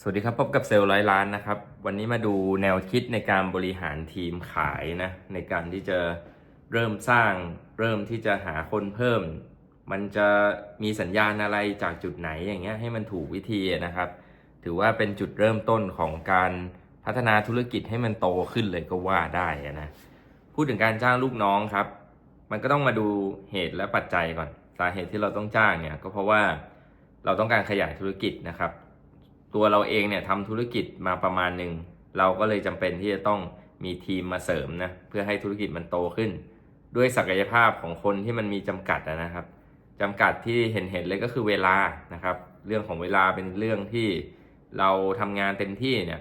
สวัสดีครับพบกับเซลล์ร้อยล้านนะครับ วันนี้มาดูแนวคิดในการบริหารทีมขายนะในการที่จะเริ่มสร้างเริ่มที่จะหาคนเพิ่ม มันจะมีสัญญาณอะไรจากจุดไหนอย่างเงี้ยให้มันถูกวิธีนะครับ ถือว่าเป็นจุดเริ่มต้นของการพัฒนาธุรกิจให้มันโตขึ้นเลยก็ว่าได้นะพูดถึงการจ้างลูกน้องครับ มันก็ต้องมาดูเหตุและปัจจัยก่อนสาเหตุที่เราต้องจ้างเนี่ยก็เพราะว่าเราต้องการขยายธุรกิจนะครับ ตัวเราเองเนี่ยทำธุรกิจมาประมาณหนึ่งเราก็เลยจำเป็นที่จะต้องมีทีมมาเสริมนะเพื่อให้ธุรกิจมันโตขึ้น ด้วยศักยภาพของคนที่มันมีจำกัดนะครับจำกัดที่เห็นเห็นๆเลยก็คือเวลานะครับ เรื่องของเวลาเป็นเรื่องที่เราทำงานเต็มที่เนี่ย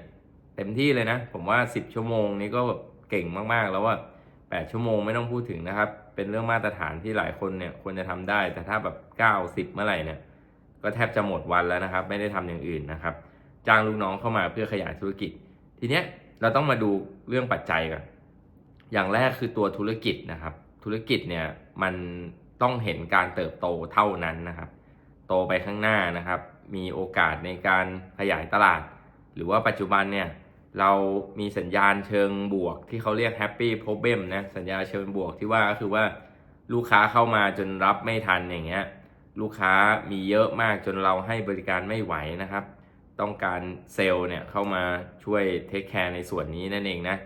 เต็มที่เลยนะ ผมว่า 10 ชั่วโมงนี้ก็แบบเก่งมากๆ แล้วว่า 8 ชั่วโมงไม่ต้องพูดถึงนะครับ เป็นเรื่องมาตรฐานที่หลายคนเนี่ยควรจะทำได้ แต่ถ้าแบบ90เมื่อไหร่เนี่ยก็แทบจะหมดวันแล้วนะครับ ไม่ได้ทำอย่างอื่นนะครับ จ้างลูกน้องเข้ามาเพื่อขยายธุรกิจ ทีเนี้ยเราต้องมาดูเรื่องปัจจัยก่อนอย่างแรกคือตัวธุรกิจนะครับ ธุรกิจเนี่ยมันต้องเห็นการเติบโตเท่านั้นนะครับ โตไปข้างหน้านะครับ มีโอกาสในการขยายตลาด หรือว่าปัจจุบันเนี่ยเรามีสัญญาณเชิงบวกที่เขาเรียก happy problem นะสัญญาเชิงบวกที่ว่าก็คือว่าลูกค้าเข้ามาจนรับไม่ทันอย่างเงี้ยลูกค้ามีเยอะมากจนเราให้บริการไม่ไหวนะครับ ต้องการเซลล์เนี่ยเข้ามาช่วยเทคแคร์ในส่วนนี้นั่นเองนะ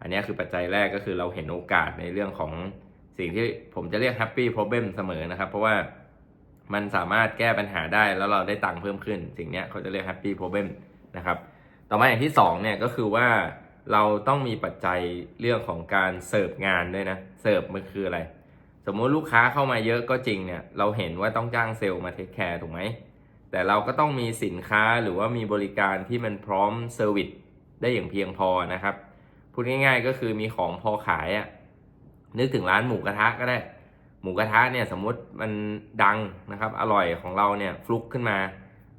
อันนี้คือปัจจัยแรกก็คือเราเห็นโอกาสในเรื่องของสิ่งที่ผมจะเรียก happy problem เสมอนะครับ เพราะว่ามันสามารถแก้ปัญหาได้แล้วเราได้ตังค์เพิ่มขึ้น สิ่งนี้เขาจะเรียก happy problem นะครับ ต่อมาอย่างที่สองเนี่ยก็คือว่าเราต้องมีปัจจัยเรื่องของการเสิร์ฟงานด้วยนะ เสิร์ฟมันคืออะไร สมมุติลูกค้าเข้ามาเยอะก็จริงเนี่ย เราเห็นว่าต้องจ้างเซลล์มาเทคแคร์ถูกไหม แต่เราก็ต้องมีสินค้าหรือว่ามีบริการที่มันพร้อมเซอร์วิสได้อย่างเพียงพอนะครับ พูดง่ายๆก็คือมีของพอขายอะนึกถึงร้านหมูกระทะก็ได้ หมูกระทะเนี่ยสมมติมันดังนะครับ อร่อยของเราเนี่ยฟลุกขึ้นมา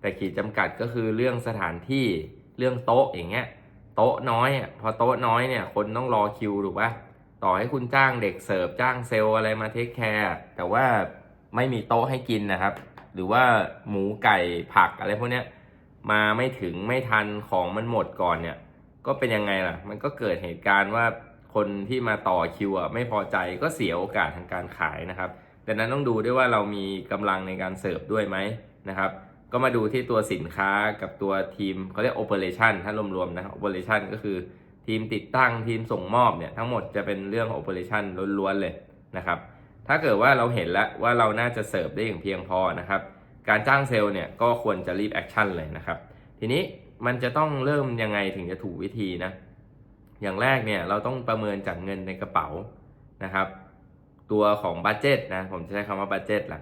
แต่ขีดจำกัดก็คือเรื่องสถานที่เรื่องโต๊ะอย่างเงี้ยโต๊ะน้อยอะพอโต๊ะน้อยเนี่ยคนต้องรอคิวถูกปะต่อให้คุณจ้างเด็กเสิร์ฟจ้างเซลล์อะไรมาเทคแคร์แต่ว่าไม่มีโต๊ะให้กินนะครับ หรือว่าหมูไก่ผักอะไรพวกเนี้ยมาไม่ถึงไม่ทันของมันหมดก่อนเนี่ย ก็เป็นยังไงล่ะ มันก็เกิดเหตุการณ์ว่าคนที่มาต่อคิวอะไม่พอใจก็เสียโอกาสทางการขายนะครับดังนั้นต้องดูด้วยว่าเรามีกำลังในการเสิร์ฟด้วยไหมนะครับ ก็มาดูที่ตัวสินค้ากับตัวทีมเขาเรียก operation ถ้ารวมๆนะครับ operation ก็คือทีมติดตั้งทีมส่งมอบเนี่ยทั้งหมดจะเป็นเรื่อง operation ล้วนๆเลยนะครับ ถ้าเกิดว่าเราเห็นแล้วว่าเราน่าจะเสิร์ฟได้อย่างเพียงพอนะครับ การจ้างเซลล์เนี่ยก็ควรจะรีบแอคชั่นเลยนะครับ ทีนี้มันจะต้องเริ่มยังไงถึงจะถูกวิธีนะ อย่างแรกเนี่ยเราต้องประเมินจากเงินในกระเป๋านะครับ ตัวของบัตเจตนะผมจะใช้คำว่าบัตเจตแหละ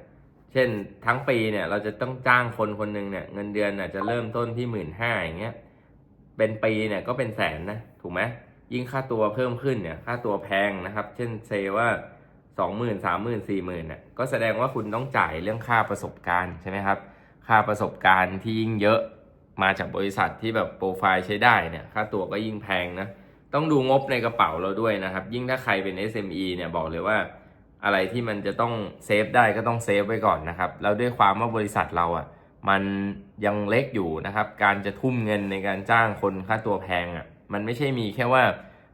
เช่นทั้งปีเนี่ยเราจะต้องจ้างคนคนหนึ่งเนี่ยเงินเดือนน่ะจะเริ่มต้นที่หมื่นห้าอย่างเงี้ยเป็นปีเนี่ยก็เป็นแสนนะถูกไหมยิ่งค่าตัวเพิ่มขึ้นเนี่ยค่าตัวแพงนะครับ เช่นเซว่า สองหมื่นสามหมื่นสี่หมื่นเนี่ยก็แสดงว่าคุณต้องจ่ายเรื่องค่าประสบการณ์ใช่ไหมครับ ค่าประสบการณ์ที่ยิ่งเยอะมาจากบริษัทที่แบบโปรไฟล์ใช้ได้เนี่ยค่าตัวก็ยิ่งแพงนะต้องดูงบในกระเป๋าเราด้วยนะครับ ยิ่งถ้าใครเป็น SME เนี่ยบอกเลยว่า อะไรที่มันจะต้องเซฟได้ก็ต้องเซฟไว้ก่อนนะครับแล้วด้วยความว่าบริษัทเราอะมันยังเล็กอยู่นะครับ การจะทุ่มเงินในการจ้างคนค่าตัวแพงอะมันไม่ใช่มีแค่ว่า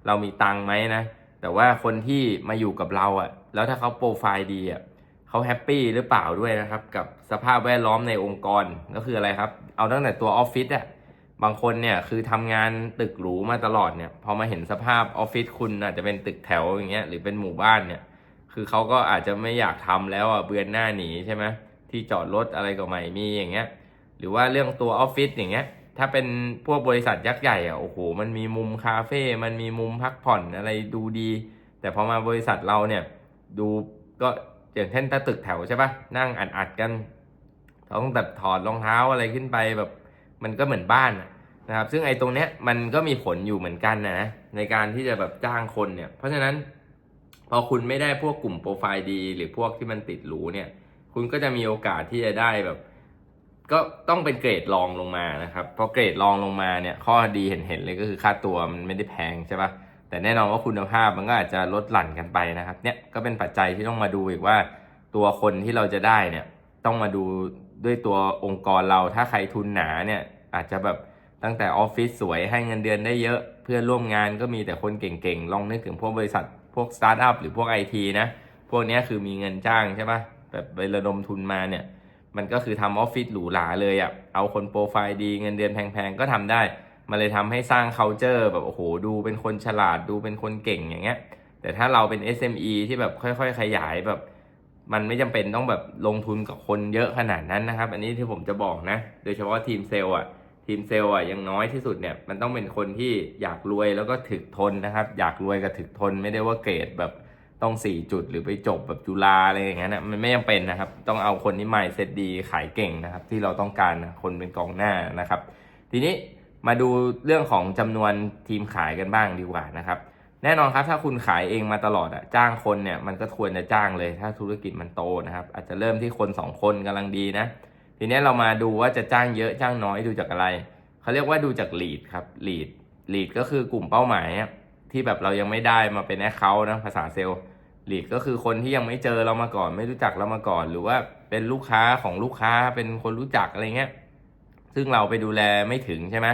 เรามีตังค์ไหมนะแต่ว่าคนที่มาอยู่กับเราอะ แล้วถ้าเขาโปรไฟล์ดีอะเขาแฮปปี้หรือเปล่าด้วยนะครับ กับสภาพแวดล้อมในองค์กรก็คืออะไรครับ เอาตั้งแต่ตัวออฟฟิศอะบางคนเนี่ยคือทำงานตึกหรูมาตลอดเนี่ยพอมาเห็นสภาพออฟฟิศคุณอาจจะเป็นตึกแถวอย่างเงี้ยหรือเป็นหมู่บ้านเนี่ย คือเขาก็อาจจะไม่อยากทำแล้วอะเบือนหน้าหนีใช่ไหมที่จอดรถอะไรก็ไม่มีอย่างเงี้ย หรือว่าเรื่องตัวออฟฟิศอย่างเงี้ย ถ้าเป็นพวกบริษัทยักษ์ใหญ่อะโอ้โหมันมีมุมคาเฟ่มันมีมุมพักผ่อนอะไรดูดี แต่พอมาบริษัทเราเนี่ย ดูก็อย่างเช่นถ้าตึกแถวใช่ปะนั่งอัดอัดๆกันต้องแบบถอดรองเท้าอะไรขึ้นไปแบบ มันก็เหมือนบ้านนะครับ ซึ่งไอ้ตรงเนี้ยมันก็มีผลอยู่เหมือนกันนะในการที่จะแบบจ้างคนเนี่ย เพราะฉะนั้นพอคุณไม่ได้พวกกลุ่มโปรไฟล์ดี หรือพวกที่มันติดหรูเนี่ย คุณก็จะมีโอกาสที่จะได้แบบ ก็ต้องเป็นเกรดรองลงมานะครับพอเกรดรองลงมาเนี่ย ข้อดีเห็นๆเลยก็คือค่าตัวมันไม่ได้แพงใช่ปะ แต่แน่นอนว่าคุณภาพมันก็อาจจะลดหลั่นกันไปนะครับ เนี่ยก็เป็นปัจจัยที่ต้องมาดูอีกว่า ตัวคนที่เราจะได้เนี่ยต้องมาดูด้วยตัวองค์กรเราถ้าใครทุนหนาเนี่ยอาจจะแบบตั้งแต่ออฟฟิศสวยให้เงินเดือนได้เยอะเพื่อนร่วมงานก็มีแต่คนเก่งๆ ลองนึกถึงพวกบริษัทพวกสตาร์ทอัพหรือพวกไอทีนะ พวกนี้คือมีเงินจ้างใช่ปะแบบไประดมทุนมาเนี่ย มันก็คือทำออฟฟิศหรูหราเลยอะ่ะเอาคนโปรไฟล์ดีเงินเดือนแพงๆ ก็ทำได้ มันเลยทำให้สร้าง culture แบบโอ้โหดูเป็นคนฉลาดดูเป็นคนเก่งอย่างเงี้ย แต่ถ้าเราเป็น SME ที่แบบค่อย ๆ ขยายแบบ มันไม่จำเป็นต้องแบบลงทุนกับคนเยอะขนาดนั้นนะครับ อันนี้ที่ผมจะบอกนะ โดยเฉพาะทีมเซลล์อะทีมเซลล์อะยังน้อยที่สุดเนี่ยมันต้องเป็นคนที่อยากรวยแล้วก็ถึกทนนะครับ อยากรวยกับถึกทนไม่ได้ว่าเกรดแบบต้องสี่จุดหรือไปจบแบบจุฬาอะไรอย่างเงี้ยนะมันไม่จำเป็นนะครับ ต้องเอาคนที่ไม่เซตดีขายเก่งนะครับ ที่เราต้องการนะคนเป็นกองหน้านะครับ ทีนี้ มาดูเรื่องของจำนวนทีมขายกันบ้างดีกว่านะครับ แน่นอนครับถ้าคุณขายเองมาตลอดอะจ้างคนเนี่ยมันก็ควรจะจ้างเลยถ้าธุรกิจมันโตนะครับ อาจจะเริ่มที่คนสองคนกำลังดีนะทีนี้เรามาดูว่าจะจ้างเยอะจ้างน้อยดูจากอะไรเขาเรียกว่าดูจาก lead ครับ lead lead ก็คือกลุ่มเป้าหมายที่แบบเรายังไม่ได้มาเป็น account นะภาษาเซลล์ lead ก็คือคนที่ยังไม่เจอเรามาก่อน ไม่รู้จักเรามาก่อน หรือว่าเป็นลูกค้าของลูกค้าเป็นคนรู้จักอะไรเงี้ยซึ่งเราไปดูแลไม่ถึงใช่ไหม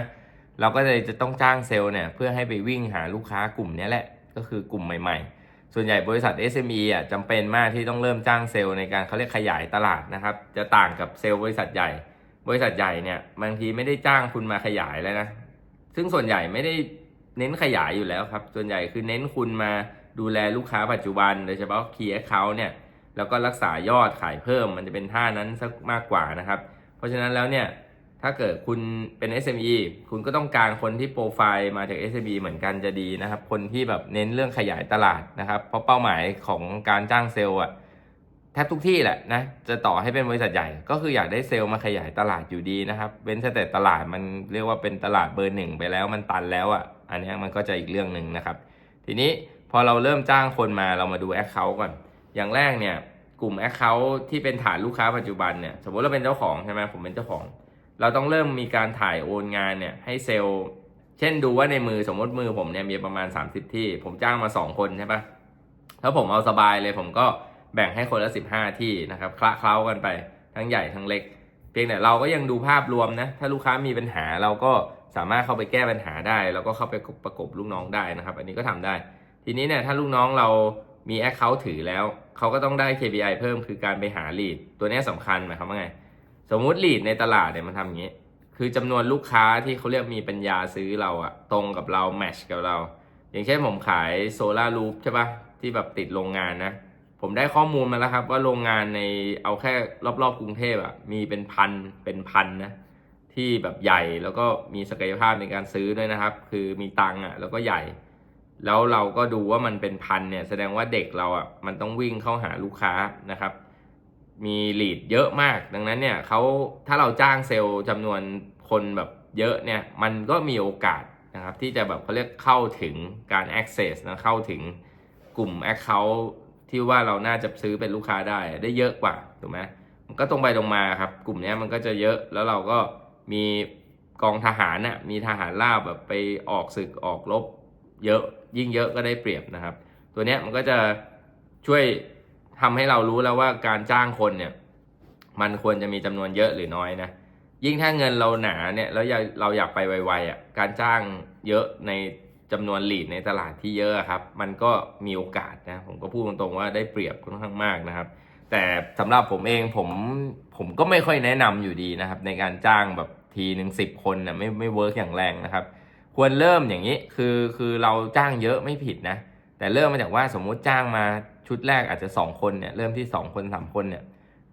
เราก็เลยจะต้องจ้างเซลล์เนี่ยเพื่อให้ไปวิ่งหาลูกค้ากลุ่มนี้แหละก็คือกลุ่มใหม่ ๆ ส่วนใหญ่บริษัท SME อะจำเป็นมากที่ต้องเริ่มจ้างเซลล์ในการเขาเรียกขยายตลาดนะครับ จะต่างกับเซลล์บริษัทใหญ่ บริษัทใหญ่เนี่ยบางทีไม่ได้จ้างคุณมาขยายแล้วนะ ซึ่งส่วนใหญ่ไม่ได้เน้นขยายอยู่แล้วครับ ส่วนใหญ่คือเน้นคุณมาดูแลลูกค้าปัจจุบัน โดยเฉพาะ Key Account เนี่ยแล้วก็รักษายอดขายเพิ่มมันจะเป็นท่านั้นสักมากกว่านะครับ เพราะฉะนั้นแล้วเนี่ย ถ้าเกิดคุณเป็น SME คุณก็ต้องการคนที่โปรไฟล์มาจาก SME เหมือนกันจะดีนะครับ คนที่แบบเน้นเรื่องขยายตลาดนะครับ เพราะเป้าหมายของการจ้างเซลล์อะแทบทุกที่แหละนะจะต่อให้เป็นบริษัทใหญ่ ก็คืออยากได้เซลล์มาขยายตลาดอยู่ดีนะครับเว้นแต่ตลาดมันเรียกว่าเป็นตลาดเบอร์หนึ่งไปแล้วมันตันแล้วอะ่ะ อันนี้มันก็จะอีกเรื่องหนึ่งนะครับ ทีนี้พอเราเริ่มจ้างคนมาเรามาดู Account ก่อน อย่างแรกเนี่ยกลุ่ม Account ที่เป็นฐานลูกค้าปัจจุบันเนี่ยสมมติเราเป็นเจ้าของใช่ไหมผมเป็นเจ้าของ เราต้องเริ่มมีการถ่ายโอนงานเนี่ยให้เซลล์ เช่นดูว่าในมือสมมติมือผมเนี่ยมีประมาณ 30 ที่ ผมจ้างมา 2 คนใช่ปะถ้าผมเอาสบายเลยผมก็แบ่งให้คนละ 15 ที่นะครับคละเคล้ากันไปทั้งใหญ่ทั้งเล็ก เพียงแต่เราก็ยังดูภาพรวมนะถ้าลูกค้ามีปัญหาเราก็สามารถเข้าไปแก้ปัญหาได้ แล้วก็เข้าไปประกบลูกน้องได้นะครับ อันนี้ก็ทำได้ ทีนี้เนี่ยถ้าลูกน้องเรามี Account ถือแล้ว เขาก็ต้องได้ KPI เพิ่มคือการไปหา lead ตัวนี้สำคัญหมายความว่าไง สมมุติ lead ในตลาดเนี่ยมันทำอย่างนี้ คือจำนวนลูกค้าที่เขาเรียกมีปัญญาซื้อเราอะตรงกับเราแมชกับเรา อย่างเช่นผมขายโซลารูฟใช่ปะที่แบบติดโรงงานนะ ผมได้ข้อมูลมาแล้วครับ ว่าโรงงานในเอาแค่รอบๆกรุงเทพอะมีเป็นพันเป็นพันนะที่แบบใหญ่แล้วก็มีศักยภาพในการซื้อด้วยนะครับ คือมีตังอะแล้วก็ใหญ่ แล้วเราก็ดูว่ามันเป็นพันเนี่ยแสดงว่าเด็กเราอะมันต้องวิ่งเข้าหาลูกค้านะครับ มีลีดเยอะมาก ดังนั้นเนี่ยเขาถ้าเราจ้างเซลล์จำนวนคนแบบเยอะเนี่ยมันก็มีโอกาสนะครับที่จะแบบเขาเรียกเข้าถึงการ access นะเข้าถึงกลุ่ม account ที่ว่าเราน่าจะซื้อเป็นลูกค้าได้ได้เยอะกว่าถูกไหมมันก็ตรงไปตรงมาครับ กลุ่มนี้มันก็จะเยอะแล้วเราก็มีกองทหารน่ะมีทหารราบแบบไปออกศึกออกรบ เยอะยิ่งเยอะก็ได้เปรียบนะครับ ตัวเนี้ยมันก็จะช่วย ทำให้เรารู้แล้วว่าการจ้างคนเนี่ย มันควรจะมีจำนวนเยอะหรือน้อยนะยิ่งถ้าเงินเราหนาเนี่ยแล้วเราอยากไปไวๆอะการจ้างเยอะในจำนวนหลีดในตลาดที่เยอะครับ มันก็มีโอกาสนะผมก็พูดตรงๆว่าได้เปรียบค่อนข้างมากนะครับ แต่สำหรับผมเองผมผมก็ไม่ค่อยแนะนำอยู่ดีนะครับ ในการจ้างแบบทีหนึ่งสิบคนนะไม่ไม่เวิร์กอย่างแรงนะครับ ควรเริ่มอย่างนี้คือคือเราจ้างเยอะไม่ผิดนะ แต่เริ่มมาจากว่าสมมุติจ้างมา ชุดแรกอาจจะ 2 คนเนี่ยเริ่มที่ 2 คน 3 คนเนี่ย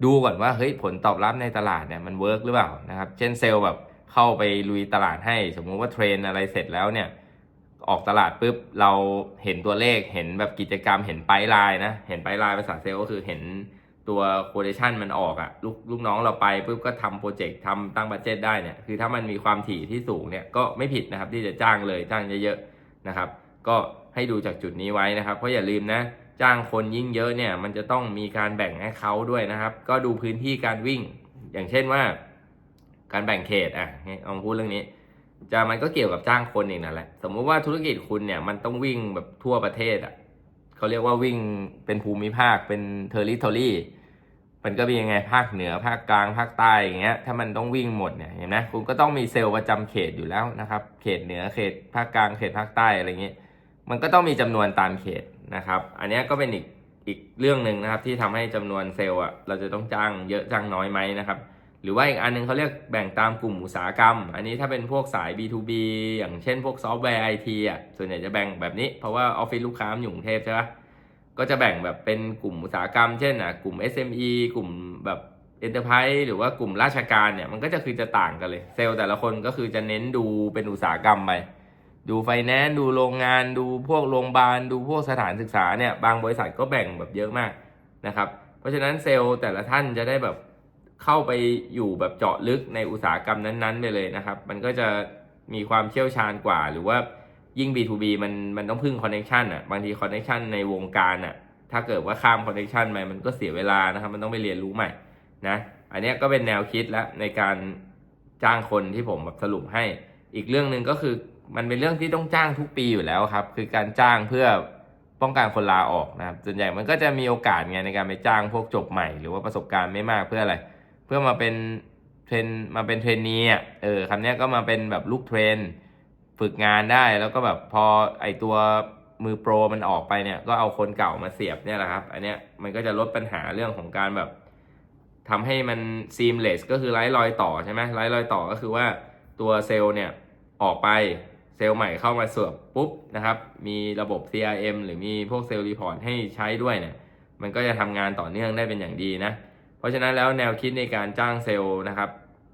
ดูก่อนว่าเฮ้ยผลตอบรับในตลาดเนี่ยมันเวิร์กหรือเปล่านะครับเช่นเซลล์แบบเข้าไปลุยตลาดให้ สมมุติว่าเทรนอะไรเสร็จแล้วเนี่ยออกตลาดปุ๊บเราเห็นตัวเลขเห็นแบบกิจกรรมเห็นไปไลน์นะเห็นไปไลน์ภาษาเซลล์ก็คือเห็นตัวโคเดชันมันออกอะลูกลูกน้องเราไปปุ๊บก็ทำโปรเจกต์ทำตั้งบัตเจตได้เนี่ยคือถ้ามันมีความถี่ที่สูงเนี่ยก็ไม่ผิดนะครับที่จะจ้างเลยจ้างเยอะๆนะครับ ก็ให้ดูจากจุดนี้ไว้นะครับเพราะอย่าลืมนะ จ้างคนยิ่งเยอะเนี่ย มันจะต้องมีการแบ่งให้เขาด้วยนะครับ ก็ดูพื้นที่การวิ่ง อย่างเช่นว่า การแบ่งเขตอะเอาพูดเรื่องนี้ จะมันก็เกี่ยวกับจ้างคนเองนั่นแหละ สมมุติว่าธุรกิจคุณเนี่ยมันต้องวิ่งแบบทั่วประเทศอะเขาเรียกว่าวิ่งเป็นภูมิภาคเป็นเทอริทอรี่มันก็มียังไงภาคเหนือภาคกลางภาคใต้อย่างเงี้ย ถ้ามันต้องวิ่งหมดเนี่ยเห็นไหมคุณก็ต้องมีเซลล์ประจำเขตอยู่แล้วนะครับ เขตเหนือเขตภาคกลางเขตภาคใต้อะไรเงี้ยมันก็ต้องมีจำนวนตามเขต นะครับ อันนี้ก็เป็นอีกอีกเรื่องหนึ่งนะครับที่ทำให้จำนวนเซลล์อะเราจะต้องจ้างเยอะจ้างน้อยไหมนะครับหรือว่าอีกอันหนึงเขาเรียกแบ่งตามกลุ่มอุตสาหกรรม อันนี้ถ้าเป็นพวกสาย B2B อย่างเช่นพวกซอฟต์แวร์ไอทีอะส่วนใหญ่จะแบ่งแบบนี้ เพราะว่าออฟฟิศลูกค้าอยู่กรุงเทพใช่ปะก็จะแบ่งแบบเป็นกลุ่มอุตสาหกรรม เช่นอะกลุ่ม SME กลุ่มแบบเอ็นเตอร์ไพรส์หรือว่ากลุ่มราชการเนี่ยมันก็จะคือจะต่างกันเลย เซลล์แต่ละคนก็คือจะเน้นดูเป็นอุตสาหกรรมไป ดูไฟแนนซ์ดูโรงงานดูพวกโรงพยาบาล ดูพวกสถานศึกษาเนี่ยบางบริษัทก็แบ่งแบบเยอะมากนะครับ เพราะฉะนั้นเซลล์แต่ละท่านจะได้แบบเข้าไปอยู่แบบเจาะลึกในอุตสาหกรรมนั้นๆไปเลยนะครับ มันก็จะมีความเชี่ยวชาญกว่า หรือว่ายิ่ง B2B มันมันต้องพึ่งคอนเน t ชันอะบางทีคอนเน t ชันในวงการอะถ้าเกิดว่าข้ามคอนเน t ชันไปมันก็เสียเวลานะครับ มันต้องไปเรียนรู้ใหม่นะอันเนี้ยก็เป็นแนวคิดแล้วในการจ้างคนที่ผมแบบสรุปให้ อีกเรื่องหนึ่งก็คือ มันเป็นเรื่องที่ต้องจ้างทุกปีอยู่แล้วครับ คือการจ้างเพื่อป้องกันคนลาออกนะครับ ส่วนใหญ่มันก็จะมีโอกาสไงในการไปจ้างพวกจบใหม่ หรือว่าประสบการณ์ไม่มากเพื่ออะไร เพื่อมาเป็นเทรนมาเป็นเทรนนีอะเออคำนี้ก็มาเป็นแบบลูกเทรนฝึกงานได้แล้วก็แบบพอไอตัวมือโปรมันออกไปเนี่ย ก็เอาคนเก่ามาเสียบเนี่ยแหละครับ อันเนี้ยมันก็จะลดปัญหาเรื่องของการแบบทำให้มัน seamless ก็คือไร้รอยต่อใช่ไหมไร้รอยต่อก็คือว่าตัวเซลล์เนี่ยออกไป เซลล์ใหม่เข้ามาเสิร์ฟปุ๊บนะครับ มีระบบ CRM หรือมีพวกเซลล์รีพอร์ตให้ใช้ด้วยเนี่ย มันก็จะทำงานต่อเนื่องได้เป็นอย่างดีนะ เพราะฉะนั้นแล้วแนวคิดในการจ้างเซลล์นะครับ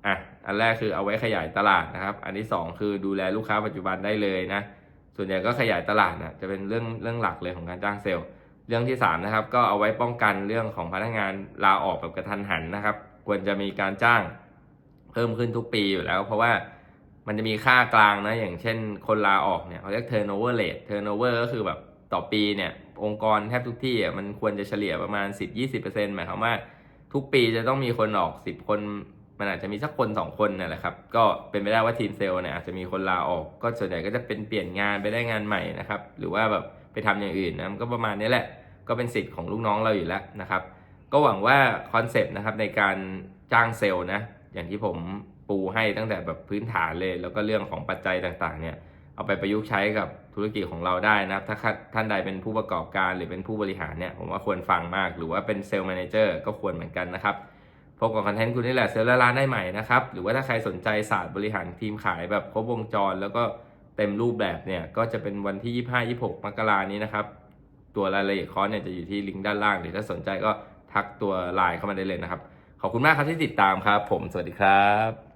อะ อันแรกคือเอาไว้ขยายตลาดนะครับ อันที่สองคือดูแลลูกค้าปัจจุบันได้เลยนะ ส่วนใหญ่ก็ขยายตลาดนะจะเป็นเรื่องเรื่องหลักเลยของการจ้างเซลล์ เรื่องที่สามนะครับ ก็เอาไว้ป้องกันเรื่องของพนักงานลาออกแบบกระทันหันนะครับ ควรจะมีการจ้างเพิ่มขึ้นทุกปีอยู่แล้ว เพราะว่า มันจะมีค่ากลางนะ อย่างเช่นคนลาออกเนี่ยเขาเรียก turnover rate turnover ก็คือแบบต่อปีเนี่ย องค์กรแทบทุกที่อะมันควรจะเฉลี่ยประมาณ 10-20%หมายความว่า ทุกปีจะต้องมีคนออก 10 คน มันอาจจะมีสักคนสองคนนั่นแหละครับ ก็เป็นไปได้ว่าทีมเซลล์เนี่ยอาจจะมีคนลาออก ก็ส่วนใหญ่ก็จะเป็นเปลี่ยนงานไปได้งานใหม่นะครับ หรือว่าแบบไปทำอย่างอื่นนะมันก็ประมาณนี้แหละ ก็เป็นสิทธิ์ของลูกน้องเราอยู่แล้วนะครับ ก็หวังว่าคอนเซปต์นะครับในการจ้างเซลล์นะ อย่างที่ผม ปูให้ตั้งแต่แบบพื้นฐานเลย แล้วก็เรื่องของปัจจัยต่างๆ เนี่ยเอาไปประยุกต์ใช้กับธุรกิจของเราได้นะครับ ถ้าท่านใดเป็นผู้ประกอบการหรือเป็นผู้บริหารเนี่ย ผมว่าควรฟังมาก หรือว่าเป็นเซลล์แมเนเจอร์ก็ควรเหมือนกันนะครับ พบกับคอนเทนต์คุณนี่แหละเซลล์ละล้านได้ใหม่นะครับ หรือว่าถ้าใครสนใจศาสตร์บริหารทีมขายแบบครบวงจร แล้วก็เต็มรูปแบบเนี่ย ก็จะเป็นวันที่ 25-26 มกรานี้นะครับ ตัวรายละเอียดคอร์สเนี่ยจะอยู่ที่ลิงก์ด้านล่าง หรือถ้าสนใจก็ทักตัวไลน์เข้ามาได้เลยนะครับ ขอบคุณมากครับที่ติดตามครับ ผม สวัสดีครับ